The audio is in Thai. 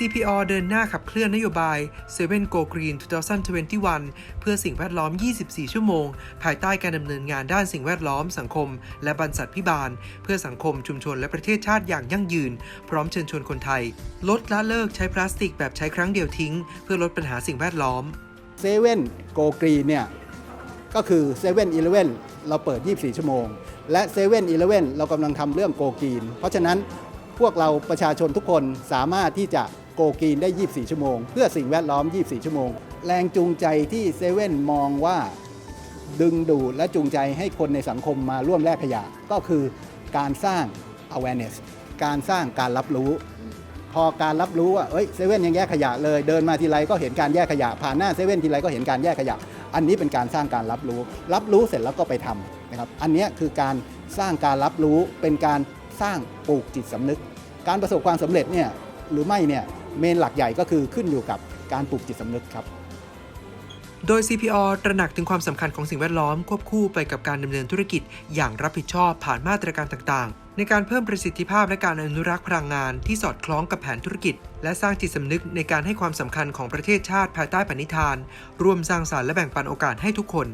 CPO เดินหน้าขับเคลื่อนนโยบาย 7 Go Green 2021 เพื่อสิ่งแวดล้อม 24 ชั่วโมง ภายใต้การดำเนินงานด้านสิ่งแวดล้อม สังคม และบรรษัทพิบาล เพื่อสังคมชุมชนและประเทศชาติอย่างยั่งยืน พร้อมเชิญชวนคนไทย ลดละเลิกใช้พลาสติกแบบใช้ครั้งเดียวทิ้ง เพื่อลดปัญหาสิ่งแวดล้อมเซเว่นโกกรีนเนี่ยก็คือเซเว่นอีเลเว่นเราเปิด 24 ชั่วโมง และเซเว่นอีเลเว่นเรากำลังทำเรื่องโกกรีน เพราะฉะนั้นพวกเราประชาชนทุกคนสามารถที่จะ กกรีนได้ 24 ชั่วโมง เพื่อสิ่งแวดล้อม 24 ชั่วโมง แรงจูงใจที่เซเว่นมองว่าดึงดูดและจูงใจให้คนในสังคมมาร่วมแลกขยะ ก็คือการสร้าง awareness การสร้างการรับรู้ พอการรับรู้ว่าเอ้ยเซเว่นยังแยกขยะเลย เดินมาทีไรก็เห็นการแยกขยะ ผ่านหน้าเซเว่นทีไรก็เห็นการแยกขยะ อันนี้เป็นการสร้างการรับรู้ รับรู้เสร็จแล้วก็ไปทำนะครับ อันนี้คือการสร้างการรับรู้เป็นการสร้างปลูกจิตสำนึก การประสบความสำเร็จเนี่ยหรือไม่เนี่ย เมนหลักใหญ่ก็คือขึ้นอยู่กับการปลูกจิตสำนึกครับ โดย CPO ตระหนักถึงความสำคัญของสิ่งแวดล้อมควบคู่ไปกับการดำเนินธุรกิจอย่างรับผิดชอบผ่านมาตรการต่างๆ ในการเพิ่มประสิทธิภาพและการอนุรักษ์พลังงานที่สอดคล้องกับแผนธุรกิจ และสร้างจิตสำนึกในการให้ความสำคัญของประเทศชาติภายใต้ปณิธาน ร่วมสร้างสารรค์และแบ่งปันโอกาสให้ทุกคน